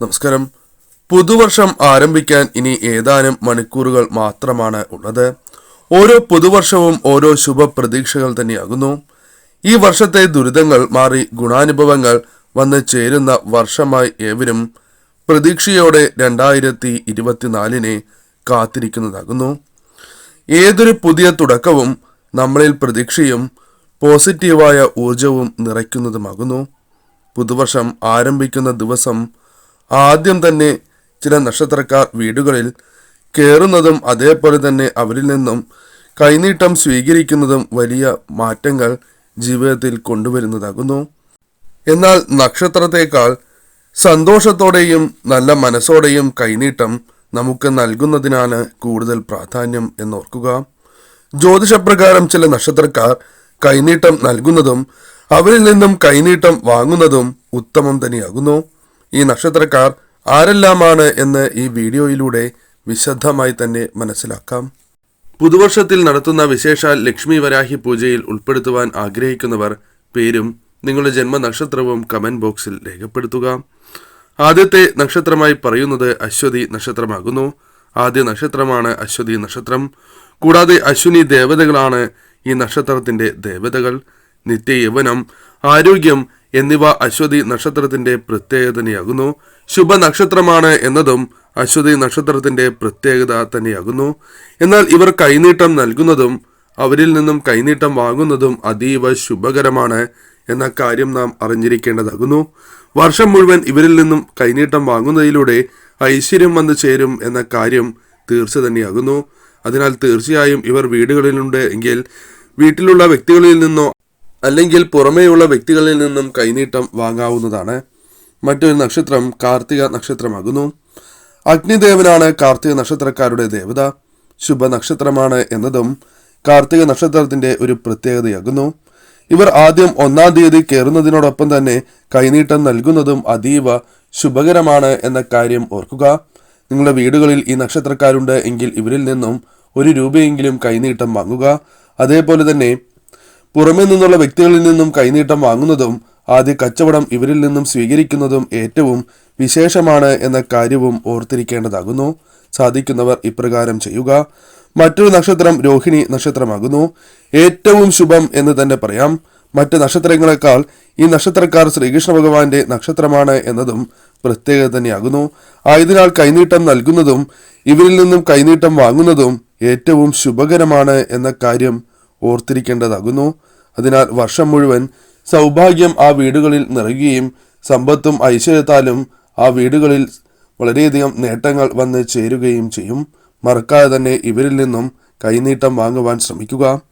നമസ്കാരം. പുതുവർഷം ആരംഭിക്കാൻ ഇനി ഏതാനും മണിക്കൂറുകൾ മാത്രമാണ് ഉള്ളത്. ഓരോ പുതുവർഷവും ഓരോ ശുഭപ്രതീക്ഷകൾ തന്നെയാകുന്നു. ഈ വർഷത്തെ ദുരിതങ്ങൾ മാറി ഗുണാനുഭവങ്ങൾ വന്ന് ചേരുന്ന വർഷമായി ഏവരും പ്രതീക്ഷയോടെ രണ്ടായിരത്തി ഇരുപത്തിനാലിനെ കാത്തിരിക്കുന്നതാകുന്നു. ഏതൊരു പുതിയ തുടക്കവും നമ്മളിൽ പ്രതീക്ഷയും പോസിറ്റീവായ ഊർജവും നിറയ്ക്കുന്നതുമാകുന്നു. പുതുവർഷം ആരംഭിക്കുന്ന ദിവസം ആദ്യം തന്നെ ചില നക്ഷത്രക്കാർ വീടുകളിൽ കയറുന്നതും അതേപോലെ തന്നെ അവരിൽ നിന്നും കൈനീട്ടം സ്വീകരിക്കുന്നതും വലിയ മാറ്റങ്ങൾ ജീവിതത്തിൽ കൊണ്ടുവരുന്നതാകുന്നു. എന്നാൽ നക്ഷത്രത്തേക്കാൾ സന്തോഷത്തോടെയും നല്ല മനസ്സോടെയും കൈനീട്ടം നമുക്ക് നൽകുന്നതിനാണ് കൂടുതൽ പ്രാധാന്യം എന്നോർക്കുക. ജ്യോതിഷപ്രകാരം ചില നക്ഷത്രക്കാർ കൈനീട്ടം നൽകുന്നതും അവരിൽ നിന്നും കൈനീട്ടം വാങ്ങുന്നതും ഉത്തമം തന്നെയാകുന്നു. ഈ നക്ഷത്രക്കാർ ആരെല്ലാമാണ് എന്ന് ഈ വീഡിയോയിലൂടെ വിശദമായി തന്നെ മനസ്സിലാക്കാം. പുതുവർഷത്തിൽ നടത്തുന്ന വിശേഷാൽ ലക്ഷ്മി വരാഹി പൂജയിൽ ഉൾപ്പെടുത്തുവാൻ ആഗ്രഹിക്കുന്നവർ പേരും നിങ്ങളുടെ ജന്മനക്ഷത്രവും കമന്റ് ബോക്സിൽ രേഖപ്പെടുത്തുക. ആദ്യത്തെ നക്ഷത്രമായി പറയുന്നത് അശ്വതി നക്ഷത്രമാകുന്നു. ആദ്യ നക്ഷത്രമാണ് അശ്വതി നക്ഷത്രം. കൂടാതെ അശ്വിനി ദേവതകളാണ് ഈ നക്ഷത്രത്തിന്റെ ദേവതകൾ. നിത്യ യൗവനം ആരോഗ്യം എന്നിവ അശ്വതി നക്ഷത്രത്തിന്റെ പ്രത്യേകത തന്നെയാകുന്നു ശുഭ നക്ഷത്രമാണ് എന്നതും അശ്വതി നക്ഷത്രത്തിന്റെ പ്രത്യേകത തന്നെയാകുന്നു. എന്നാൽ ഇവർ കൈനീട്ടം നൽകുന്നതും അവരിൽ നിന്നും കൈനീട്ടം വാങ്ങുന്നതും അതീവ ശുഭകരമാണ് എന്ന കാര്യം നാം അറിഞ്ഞിരിക്കേണ്ടതാകുന്നു. വർഷം മുഴുവൻ ഇവരിൽ നിന്നും കൈനീട്ടം വാങ്ങുന്നതിലൂടെ ഐശ്വര്യം വന്നു ചേരും എന്ന കാര്യം തീർച്ച തന്നെയാകുന്നു. അതിനാൽ തീർച്ചയായും ഇവർ വീടുകളിലുണ്ട് എങ്കിൽ വീട്ടിലുള്ള വ്യക്തികളിൽ നിന്നോ അല്ലെങ്കിൽ പുറമേയുള്ള വ്യക്തികളിൽ നിന്നും കൈനീട്ടം വാങ്ങാവുന്നതാണ്. മറ്റൊരു നക്ഷത്രം കാർത്തിക നക്ഷത്രമാകുന്നു. അഗ്നിദേവനാണ് കാർത്തിക നക്ഷത്രക്കാരുടെ ദേവത. ശുഭ നക്ഷത്രമാണ് എന്നതും കാർത്തിക നക്ഷത്രത്തിന്റെ ഒരു പ്രത്യേകതയാകുന്നു. ഇവർ ആദ്യം ഒന്നാം തീയതി കയറുന്നതിനോടൊപ്പം തന്നെ കൈനീട്ടം നൽകുന്നതും അതീവ ശുഭകരമാണ് എന്ന കാര്യം ഓർക്കുക. നിങ്ങളുടെ വീടുകളിൽ ഈ നക്ഷത്രക്കാരുണ്ട് എങ്കിൽ ഇവരിൽ നിന്നും ഒരു രൂപയെങ്കിലും കൈനീട്ടം വാങ്ങുക. അതേപോലെ തന്നെ പുറമേ നിന്നുള്ള വ്യക്തികളിൽ നിന്നും കൈനീട്ടം വാങ്ങുന്നതും ആദ്യ കച്ചവടം ഇവരിൽ നിന്നും സ്വീകരിക്കുന്നതും ഏറ്റവും വിശേഷമാണ് എന്ന കാര്യവും ഓർത്തിരിക്കേണ്ടതാകുന്നു. സാധിക്കുന്നവർ ഇപ്രകാരം ചെയ്യുക. മറ്റൊരു നക്ഷത്രം രോഹിണി നക്ഷത്രമാകുന്നു. ഏറ്റവും ശുഭം എന്ന് തന്നെ പറയാം. മറ്റ് നക്ഷത്രങ്ങളെക്കാൾ ഈ നക്ഷത്രക്കാർ ശ്രീകൃഷ്ണ ഭഗവാന്റെ നക്ഷത്രമാണ് എന്നതും പ്രത്യേകത തന്നെയാകുന്നു. ആയതിനാൽ കൈനീട്ടം നൽകുന്നതും ഇവരിൽ നിന്നും കൈനീട്ടം വാങ്ങുന്നതും ഏറ്റവും ശുഭകരമാണ് എന്ന കാര്യം ഓർത്തിരിക്കേണ്ടതാകുന്നു. അതിനാൽ വർഷം മുഴുവൻ സൗഭാഗ്യം ആ വീടുകളിൽ നിറയുകയും സമ്പത്തും ഐശ്വര്യത്താലും ആ വീടുകളിൽ വളരെയധികം നേട്ടങ്ങൾ വന്ന് ചേരുകയും ചെയ്യും. മറക്കാതെ തന്നെ ഇവരിൽ നിന്നും കൈനീട്ടം വാങ്ങുവാൻ ശ്രമിക്കുക.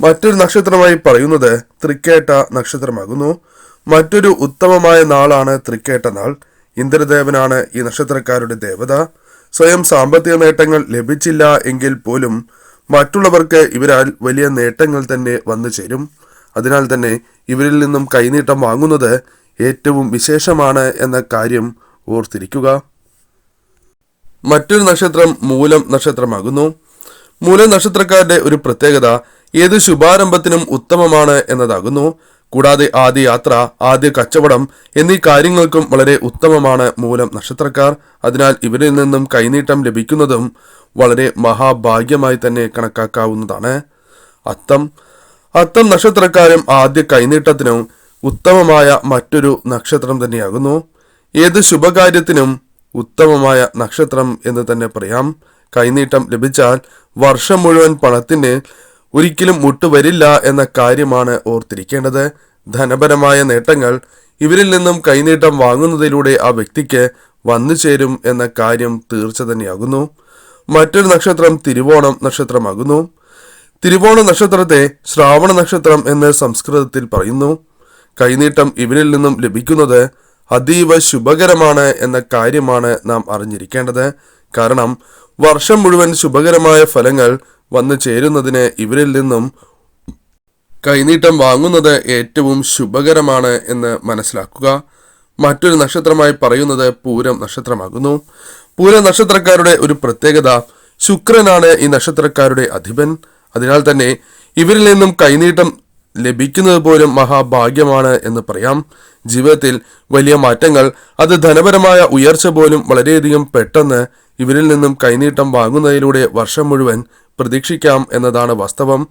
മറ്റൊരു നക്ഷത്രമായി പറയുന്നത് തൃക്കേട്ട നക്ഷത്രമാകുന്നു. മറ്റൊരു ഉത്തമമായ നാളാണ് തൃക്കേട്ട നാൾ. ഇന്ദ്രദേവനാണ് ഈ നക്ഷത്രക്കാരുടെ ദേവത. സ്വയം സാമ്പത്തിക നേട്ടങ്ങൾ ലഭിച്ചില്ല എങ്കിൽ പോലും മറ്റുള്ളവർക്ക് ഇവരാൽ വലിയ നേട്ടങ്ങൾ തന്നെ വന്നു ചേരും. അതിനാൽ തന്നെ ഇവരിൽ നിന്നും കൈനീട്ടം വാങ്ങുന്നത് ഏറ്റവും വിശേഷമാണ് എന്ന കാര്യം ഓർത്തിരിക്കുക. മറ്റൊരു നക്ഷത്രം മൂലം നക്ഷത്രമാകുന്നു. മൂലം നക്ഷത്രക്കാരുടെ ഒരു പ്രത്യേകത ഏത് ശുഭാരംഭത്തിനും ഉത്തമമാണ് എന്നതാകുന്നു. കൂടാതെ ആദ്യ യാത്ര ആദ്യ കച്ചവടം എന്നീ കാര്യങ്ങൾക്കും വളരെ ഉത്തമമാണ് മൂലം നക്ഷത്രക്കാർ. അതിനാൽ ഇവരിൽ നിന്നും കൈനീട്ടം ലഭിക്കുന്നതും വളരെ മഹാഭാഗ്യമായി തന്നെ കണക്കാക്കാവുന്നതാണ്. അത്തം അത്തം നക്ഷത്രക്കാരും ആദ്യ കൈനീട്ടത്തിനും ഉത്തമമായ മറ്റൊരു നക്ഷത്രം തന്നെയാകുന്നു. ഏത് ശുഭകാര്യത്തിനും ഉത്തമമായ നക്ഷത്രം എന്ന് തന്നെ പറയാം. കൈനീട്ടം ലഭിച്ചാൽ വർഷം മുഴുവൻ പണത്തിന് ഒരിക്കലും മുട്ടുവരില്ല എന്ന കാര്യമാണ് ഓർത്തിരിക്കേണ്ടത്. ധനപരമായ നേട്ടങ്ങൾ ഇവരിൽ നിന്നും കൈനീട്ടം വാങ്ങുന്നതിലൂടെ ആ വ്യക്തിക്ക് വന്നു ചേരും എന്ന കാര്യം തീർച്ച തന്നെയാകുന്നു. മറ്റൊരു നക്ഷത്രം തിരുവോണം നക്ഷത്രമാകുന്നു. തിരുവോണ നക്ഷത്രത്തെ ശ്രാവണ നക്ഷത്രം എന്ന് സംസ്കൃതത്തിൽ പറയുന്നു. കൈനീട്ടം ഇവരിൽ നിന്നും ലഭിക്കുന്നത് അതീവ ശുഭകരമാണ് എന്ന കാര്യമാണ് നാം അറിഞ്ഞിരിക്കേണ്ടത്. കാരണം വർഷം മുഴുവൻ ശുഭകരമായ ഫലങ്ങൾ വന്നു ചേരുന്നതിന് ഇവരിൽ നിന്നും കൈനീട്ടം വാങ്ങുന്നത് ഏറ്റവും ശുഭകരമാണ് എന്ന് മനസ്സിലാക്കുക. മറ്റൊരു നക്ഷത്രമായി പറയുന്നത് പൂരം നക്ഷത്രമാകുന്നു. പൂരം നക്ഷത്രക്കാരുടെ ഒരു പ്രത്യേകത ശുക്രനാണ് ഈ നക്ഷത്രക്കാരുടെ അധിപൻ. അതിനാൽ തന്നെ ഇവരിൽ നിന്നും കൈനീട്ടം ലഭിക്കുന്നത് പോലും മഹാഭാഗ്യമാണ് എന്ന് പറയാം. ജീവിതത്തിൽ വലിയ മാറ്റങ്ങൾ അത് ധനപരമായ ഉയർച്ച പോലും വളരെയധികം പെട്ടെന്ന് ഇവരിൽ നിന്നും കൈനീട്ടം വാങ്ങുന്നതിലൂടെ വർഷം മുഴുവൻ പ്രതീക്ഷിക്കാം എന്നതാണ് വാസ്തവം.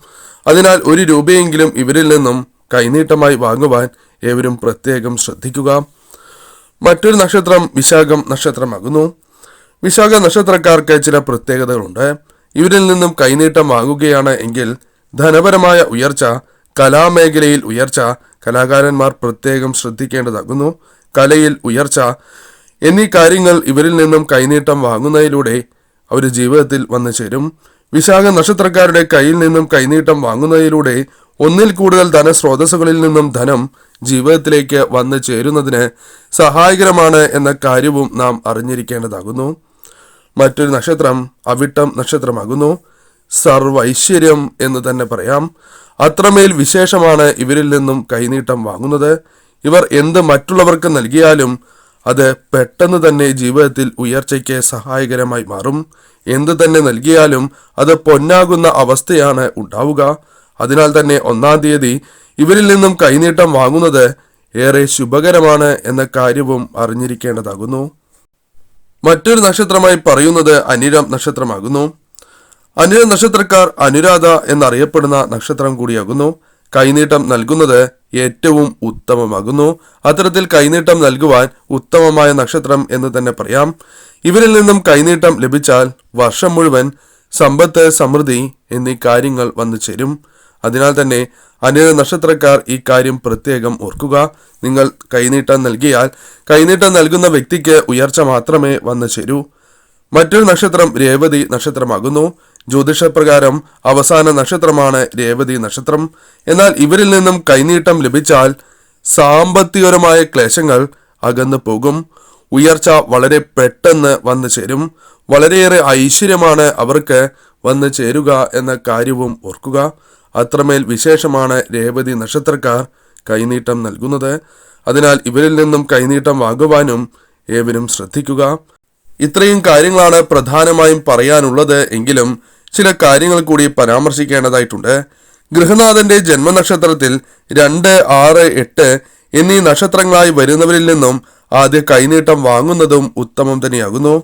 അതിനാൽ ഒരു രൂപയെങ്കിലും ഇവരിൽ നിന്നും കൈനീട്ടമായി വാങ്ങുവാൻ ഏവരും പ്രത്യേകം ശ്രദ്ധിക്കുക. മറ്റൊരു നക്ഷത്രം വിശാഖം നക്ഷത്രമാകുന്നു. വിശാഖ നക്ഷത്രക്കാർക്ക് ചില പ്രത്യേകതകളുണ്ട്. ഇവരിൽ നിന്നും കൈനീട്ടം വാങ്ങുകയാണ് എങ്കിൽ ധനപരമായ ഉയർച്ച കലാമേഖലയിൽ ഉയർച്ച കലാകാരന്മാർ പ്രത്യേകം ശ്രദ്ധിക്കേണ്ടതാകുന്നു. കലയിൽ ഉയർച്ച എന്നീ കാര്യങ്ങൾ ഇവരിൽ നിന്നും കൈനീട്ടം വാങ്ങുന്നതിലൂടെ അവർ ജീവിതത്തിൽ വന്നു ചേരും. വിശാഖ നക്ഷത്രക്കാരുടെ കയ്യിൽ നിന്നും കൈനീട്ടം വാങ്ങുന്നതിലൂടെ ഒന്നിൽ കൂടുതൽ ധനസ്രോതസ്സുകളിൽ നിന്നും ധനം ജീവിതത്തിലേക്ക് വന്നു ചേരുന്നതിന് സഹായകരമാണ് എന്ന കാര്യവും നാം അറിഞ്ഞിരിക്കേണ്ടതാകുന്നു. മറ്റൊരു നക്ഷത്രം അവിട്ടം നക്ഷത്രമാകുന്നു. സർവൈശ്വര്യം എന്ന് തന്നെ പറയാം. അത്രമേൽ വിശേഷമാണ് ഇവരിൽ നിന്നും കൈനീട്ടം വാങ്ങുന്നത്. ഇവർ എന്ത് മറ്റുള്ളവർക്ക് നൽകിയാലും അത് പെട്ടെന്ന് തന്നെ ജീവിതത്തിൽ ഉയർച്ചയ്ക്ക് സഹായകരമായി മാറും. എന്ത് തന്നെ നൽകിയാലും അത് പൊന്നാകുന്ന അവസ്ഥയാണ് ഉണ്ടാവുക. അതിനാൽ തന്നെ ഒന്നാം തീയതി ഇവരിൽ നിന്നും കൈനീട്ടം വാങ്ങുന്നത് ഏറെ ശുഭകരമാണ് എന്ന കാര്യവും അറിഞ്ഞിരിക്കേണ്ടതാകുന്നു. മറ്റൊരു നക്ഷത്രമായി പറയുന്നത് അനിരം നക്ഷത്രമാകുന്നു. അനിര നക്ഷത്രക്കാർ അനുരാധ എന്നറിയപ്പെടുന്ന നക്ഷത്രം കൂടിയാകുന്നു. കൈനീട്ടം നൽകുന്നത് ഏറ്റവും ഉത്തമമാകുന്നു. അത്തരത്തിൽ കൈനീട്ടം നൽകുവാൻ ഉത്തമമായ നക്ഷത്രം എന്ന് തന്നെ പറയാം. ഇവരിൽ നിന്നും കൈനീട്ടം ലഭിച്ചാൽ വർഷം മുഴുവൻ സമ്പത്ത് സമൃദ്ധി എന്നീ കാര്യങ്ങൾ വന്നു ചേരും. അതിനാൽ തന്നെ അനേക നക്ഷത്രക്കാർ ഈ കാര്യം പ്രത്യേകം ഓർക്കുക. നിങ്ങൾ കൈനീട്ടം നൽകിയാൽ കൈനീട്ടം നൽകുന്ന വ്യക്തിക്ക് ഉയർച്ച മാത്രമേ വന്നു ചേരൂ. മറ്റൊരു നക്ഷത്രം രേവതി നക്ഷത്രമാകുന്നു. ജ്യോതിഷപ്രകാരം അവസാന നക്ഷത്രമാണ് രേവതി നക്ഷത്രം. എന്നാൽ ഇവരിൽ നിന്നും കൈനീട്ടം ലഭിച്ചാൽ സാമ്പത്തികപരമായ ക്ലേശങ്ങൾ അകന്നു പോകും. ഉയർച്ച വളരെ പെട്ടെന്ന് വന്നു ചേരും. വളരെയേറെ ഐശ്വര്യമാണ് അവർക്ക് വന്നു ചേരുക എന്ന കാര്യവും ഓർക്കുക. അത്രമേൽ വിശേഷമാണ് രേവതി നക്ഷത്രക്കാർ കൈനീട്ടം നൽകുന്നത്. അതിനാൽ ഇവരിൽ നിന്നും കൈനീട്ടം വാങ്ങുവാനും ഏവരും ശ്രദ്ധിക്കുക. ഇത്രയും കാര്യങ്ങളാണ് പ്രധാനമായും പറയാനുള്ളത് എങ്കിലും ചില കാര്യങ്ങൾ കൂടി പരാമർശിക്കേണ്ടതായിട്ടുണ്ട്. ഗൃഹനാഥന്റെ ജന്മനക്ഷത്രത്തിൽ രണ്ട് ആറ് എട്ട് എന്നീ നക്ഷത്രങ്ങളായി വരുന്നവരിൽ നിന്നും ആദ്യ കൈനീട്ടം വാങ്ങുന്നതും ഉത്തമം തന്നെയാകുന്നു.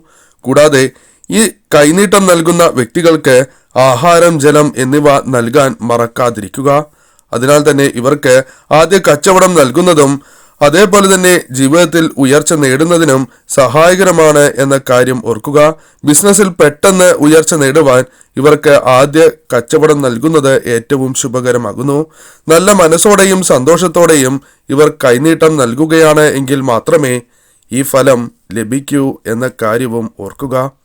കൂടാതെ ഈ കൈനീട്ടം നൽകുന്ന വ്യക്തികൾക്ക് ആഹാരം ജലം എന്നിവ നൽകാൻ മറക്കാതിരിക്കുക. അതിനാൽ തന്നെ ഇവർക്ക് ആദ്യ കച്ചവടം നൽകുന്നതും അതേപോലെ തന്നെ ജീവിതത്തിൽ ഉയർച്ച നേടുന്നതിനും സഹായകരമാണ് എന്ന കാര്യം ഓർക്കുക. ബിസിനസ്സിൽ പെട്ടെന്ന് ഉയർച്ച നേടുവാൻ ഇവർക്ക് ആദ്യ കച്ചവടം നൽകുന്നത് ഏറ്റവും ശുഭകരമാകുന്നു. നല്ല മനസ്സോടെയും സന്തോഷത്തോടെയും ഇവർ കൈനീട്ടം നൽകുകയാണ് എങ്കിൽ മാത്രമേ ഈ ഫലം ലഭിക്കൂ എന്ന കാര്യവും ഓർക്കുക.